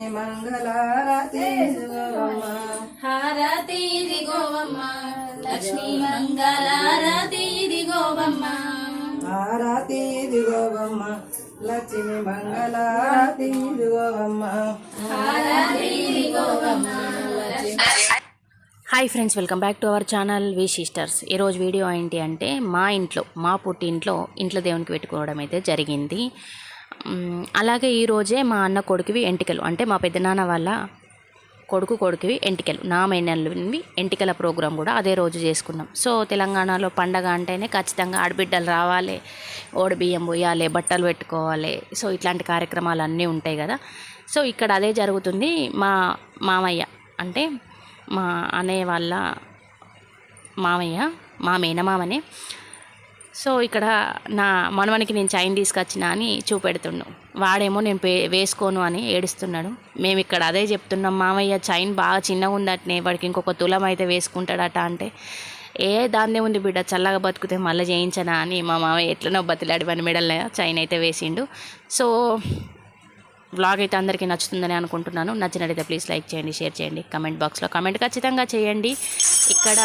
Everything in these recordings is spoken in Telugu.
మంగళారతి శివమ్మ హారతి దిగోవమ్మ లక్ష్మీ మంగళారతి దిగోవమ్మ హారతి దిగోవమ్మ లక్ష్మి మంగళారతి దిగోవమ్మ హారతి దిగోవమ్మ hi friends welcome back to our channel V sisters. ఈరోజు వీడియో ఏంటి అంటే మా ఇంట్లో మా పుట్టింట్లో ఇంట్లో దేవునికి పెట్టుకోవడం అయితే జరిగింది. అలాగే ఈరోజే మా అన్న కొడుకువి ఎంటికలు. అంటే మా పెద్దనాన్న వాళ్ళ కొడుకు కొడుకువి ఎంటికలు. నా మైనవి ఎంటికల ప్రోగ్రాం కూడా అదే రోజు చేసుకున్నాం. సో తెలంగాణలో పండగ అంటేనే ఖచ్చితంగా ఆడబిడ్డలు రావాలి ఓడి బియ్యం పోయాలి బట్టలు పెట్టుకోవాలి. సో ఇట్లాంటి కార్యక్రమాలు అన్నీ ఉంటాయి కదా. సో ఇక్కడ అదే జరుగుతుంది. మా మామయ్య అంటే మా అన్నయ్య వాళ్ళ మామయ్య మా మేనమామనే సో ఇక్కడ నా మనవనికి నేను చైన్ తీసుకొచ్చిన అని చూపెడుతుండు. వాడేమో నేను పే వేసుకోను అని ఏడుస్తున్నాడు. మేము ఇక్కడ అదే చెప్తున్నాం మామయ్య చైన్ బాగా చిన్నగా ఉందటనే వాడికి ఇంకొక తులం అయితే వేసుకుంటాడట అంటే ఏ దాన్నే ఉంది బిడ్డ చల్లగా బతికితే మళ్ళీ చేయించనా? అని మా మామయ్య ఎట్లనో బతిలాడి వాని మెడల్ చైన్ అయితే వేసిండు. సో వ్లాగ్ అయితే అందరికీ నచ్చుతుందని అనుకుంటున్నాను. నచ్చినట్టయితే ప్లీజ్ లైక్ చేయండి షేర్ చేయండి కమెంట్ బాక్స్లో కమెంట్ ఖచ్చితంగా చేయండి. ఇక్కడ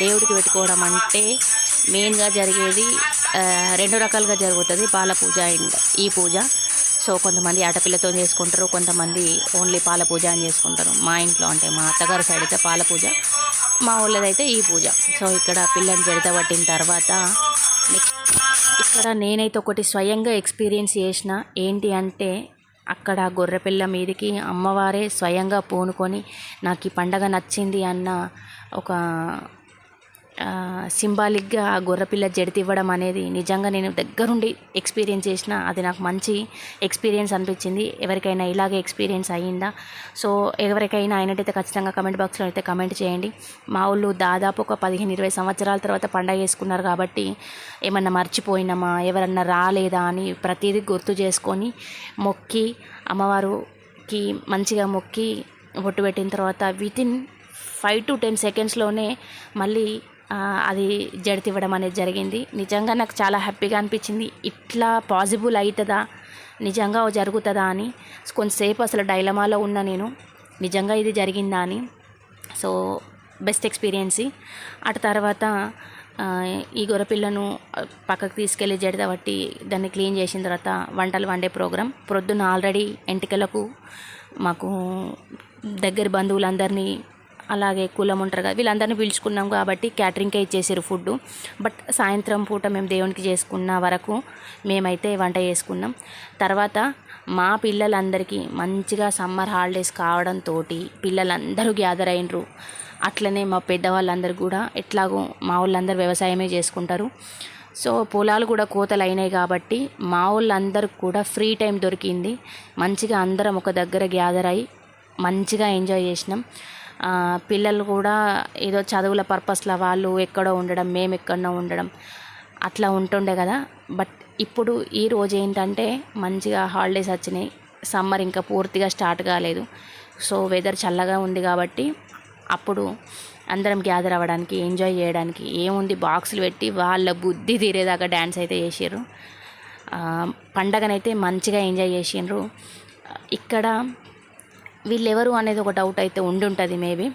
దేవుడికి పెట్టుకోవడం అంటే మెయిన్గా జరిగేది రెండు రకాలుగా జరుగుతుంది పాల పూజ అండ్ ఈ పూజ. సో కొంతమంది ఆడపిల్లతో చేసుకుంటారు కొంతమంది ఓన్లీ పాల పూజ అని చేసుకుంటారు. మా ఇంట్లో అంటే మా అత్తగారి సైడ్ అయితే పాల పూజ మా ఊళ్ళదైతే ఈ పూజ. సో ఇక్కడ పిల్లని జడిత పట్టిన తర్వాత నెక్స్ట్ ఇక్కడ నేనైతే ఒకటి స్వయంగా ఎక్స్పీరియన్స్ చేసిన ఏంటి అంటే అక్కడ గొర్రెపిల్ల మీదకి అమ్మవారే స్వయంగా పూనుకొని నాకు ఈ పండగ నచ్చింది అన్న ఒక సింబాలిక్గా ఆ గొర్రెపిల్ల జడితి ఇవ్వడం అనేది నిజంగా నేను దగ్గరుండి ఎక్స్పీరియన్స్ చేసిన అది నాకు మంచి ఎక్స్పీరియన్స్ అనిపించింది. ఎవరికైనా ఇలాగే ఎక్స్పీరియన్స్ అయ్యిందా? సో ఎవరికైనా అయినట్టయితే ఖచ్చితంగా కమెంట్ బాక్స్లో అయితే కమెంట్ చేయండి. మా ఊళ్ళు దాదాపు ఒక పదిహేను ఇరవై సంవత్సరాల తర్వాత పండగ చేసుకున్నారు కాబట్టి ఏమన్నా మర్చిపోయినామా ఎవరన్నా రాలేదా అని ప్రతిదీ గుర్తు చేసుకొని మొక్కి అమ్మవారుకి మంచిగా మొక్కి బొట్టు పెట్టిన తర్వాత వితిన్ ఫైవ్ టు టెన్ సెకండ్స్లోనే మళ్ళీ అది జడితివ్వడం అనేది జరిగింది. నిజంగా నాకు చాలా హ్యాపీగా అనిపించింది. ఇట్లా పాసిబుల్ అవుతుందా నిజంగా జరుగుతుందా అని. కొంతసేపు అసలు డైలమాలో ఉన్న నేను నిజంగా ఇది జరిగిందా అని. So best experience. అటు తర్వాత ఈ గొర్రెపిల్లను పక్కకు తీసుకెళ్ళి జడిత బట్టి దాన్ని క్లీన్ చేసిన తర్వాత వంటలు వండే ప్రోగ్రాం. ప్రొద్దున ఆల్రెడీ ఎంటికలకు మాకు దగ్గర బంధువులందరినీ అలాగే కులం ఉంటారు కదా వీళ్ళందరినీ పిలుచుకున్నాం కాబట్టి క్యాటరింగ్కే ఇచ్చేసారు ఫుడ్ బట్ సాయంత్రం పూట మేము దేవునికి చేసుకున్న వరకు మేమైతే వంట చేసుకున్నాం. తర్వాత మా పిల్లలందరికీ మంచిగా సమ్మర్ హాలిడేస్ కావడంతో పిల్లలందరూ గ్యాదర్ అయినరు. అట్లనే మా పెద్దవాళ్ళందరూ కూడా ఎట్లాగో మా వాళ్ళందరూ వ్యవసాయమే చేసుకుంటారు. సో పొలాలు కూడా కోతలు అయినాయి కాబట్టి మా వాళ్ళందరికి కూడా ఫ్రీ టైం దొరికింది. మంచిగా అందరం ఒక దగ్గర గ్యాదర్ అయ్యి మంచిగా ఎంజాయ్ చేసినాం. పిల్లలు కూడా ఏదో చదువుల పర్పస్లో వాళ్ళు ఎక్కడో ఉండడం మేము ఎక్కడో ఉండడం అట్లా ఉంటుండే కదా. బట్ ఇప్పుడు ఈ రోజు ఏంటంటే మంచిగా హాలిడేస్ వచ్చినాయి. సమ్మర్ ఇంకా పూర్తిగా స్టార్ట్ కాలేదు. సో వెదర్ చల్లగా ఉంది కాబట్టి అప్పుడు అందరం గ్యాదర్ అవ్వడానికి ఎంజాయ్ చేయడానికి ఏముంది బాక్సులు పెట్టి వాళ్ళ బుద్ధి తీరేదాకా డ్యాన్స్ అయితే చేసారు పండగనైతే మంచిగా ఎంజాయ్ చేసిండ్రు ఇక్కడ వీళ్ళెవరు అనేది ఒక డౌట్ అయితే ఉండి ఉంటుంది మేబీ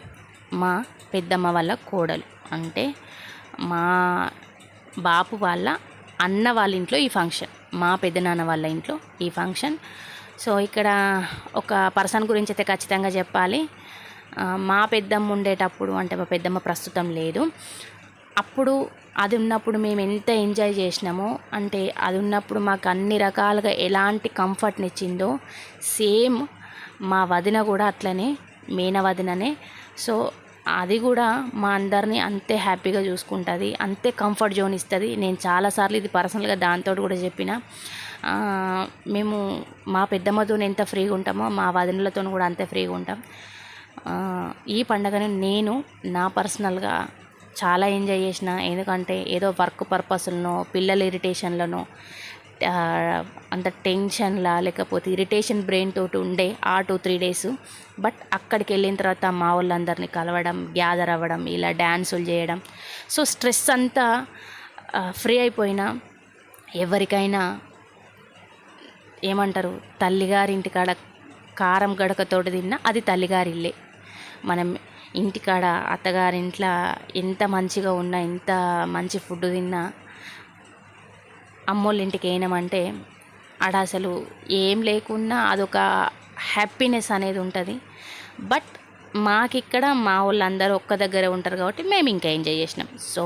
మా పెద్దమ్మ వాళ్ళ కోడలు. అంటే మా బాపు వాళ్ళ అన్న వాళ్ళ ఇంట్లో ఈ ఫంక్షన్ మా పెద్దనాన్న వాళ్ళ ఇంట్లో ఈ ఫంక్షన్ సో ఇక్కడ ఒక పర్సన్ గురించి అయితే ఖచ్చితంగా చెప్పాలి. మా పెద్దమ్మ ఉండేటప్పుడు అంటే మా పెద్దమ్మ ప్రస్తుతం లేదు. అప్పుడు అది ఉన్నప్పుడు మేము ఎంత ఎంజాయ్ చేసినామో అంటే అది ఉన్నప్పుడు మాకు అన్ని రకాలుగా ఎలాంటి కంఫర్ట్ని ఇచ్చిందో సేమ్ మా వదిన కూడా అట్లనే మీన వదిననే. సో అది కూడా మా అందరినీ అంతే హ్యాపీగా చూసుకుంటుంది అంతే కంఫర్ట్ జోన్ ఇస్తుంది. నేను చాలాసార్లు ఇది పర్సనల్గా దాంతో కూడా చెప్పిన. మేము మా పెద్దమ్మతో ఎంత ఫ్రీగా ఉంటామో మా వదినలతో కూడా అంతే ఫ్రీగా ఉంటాం. ఈ పండుగను నేను నా పర్సనల్గా చాలా ఎంజాయ్ చేసిన. ఎందుకంటే ఏదో వర్క్ పర్పస్లనో పిల్లల ఇరిటేషన్లనో అంత టెన్షన్లా లేకపోతే ఇరిటేషన్ బ్రెయిన్ తోటి ఉండే ఆ టూ త్రీ డేస్. బట్ అక్కడికి వెళ్ళిన తర్వాత మా వాళ్ళందరినీ కలవడం గ్యాదర్ అవ్వడం ఇలా డ్యాన్సులు చేయడం. సో స్ట్రెస్ అంతా ఫ్రీ అయిపోయినా ఎవరికైనా ఏమంటారు తల్లిగారి ఇంటికాడ కారం గడకతోటి తిన్నా అది తల్లిగారిల్లే. మనం ఇంటికాడ అత్తగారింట్లో ఎంత మంచిగా ఉన్నా ఎంత మంచి ఫుడ్ తిన్నా అమ్మోళ్ళ ఇంటికి అయినామంటే ఆడ అసలు ఏం లేకున్నా అదొక హ్యాపీనెస్ అనేది ఉంటుంది. బట్ మాకిక్కడ మా వాళ్ళందరూ ఒక్క దగ్గర ఉంటారు కాబట్టి మేము ఇంకా ఎంజాయ్ చేసినాం. సో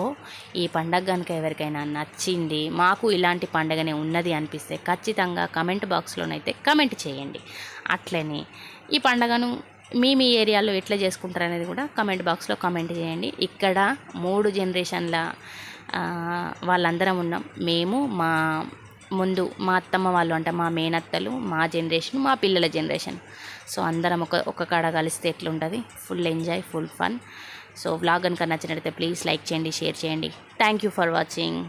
ఈ పండగ కనుక ఎవరికైనా నచ్చింది మాకు ఇలాంటి పండగనే ఉన్నది అనిపిస్తే ఖచ్చితంగా కమెంట్ బాక్స్లోనైతే కమెంట్ చేయండి. అట్లనే ఈ పండగను మీ మీ ఏరియాలో ఎట్లా చేసుకుంటారు అనేది కూడా కమెంట్ బాక్స్లో కమెంట్ చేయండి. ఇక్కడ మూడు జనరేషన్ల వాళ్ళందరం ఉన్నాం. మేము మా ముందు మా అత్తమ్మ వాళ్ళు అంటే మా మేనత్తలు మా జనరేషన్ మా పిల్లల జనరేషన్. సో అందరం ఒక ఒక కాడ కలిస్తే ఎట్లుంటుంది? Full enjoy full fun so vlog కనుక నచ్చినట్లయితే ప్లీజ్ లైక్ చేయండి షేర్ చేయండి. Thank you for watching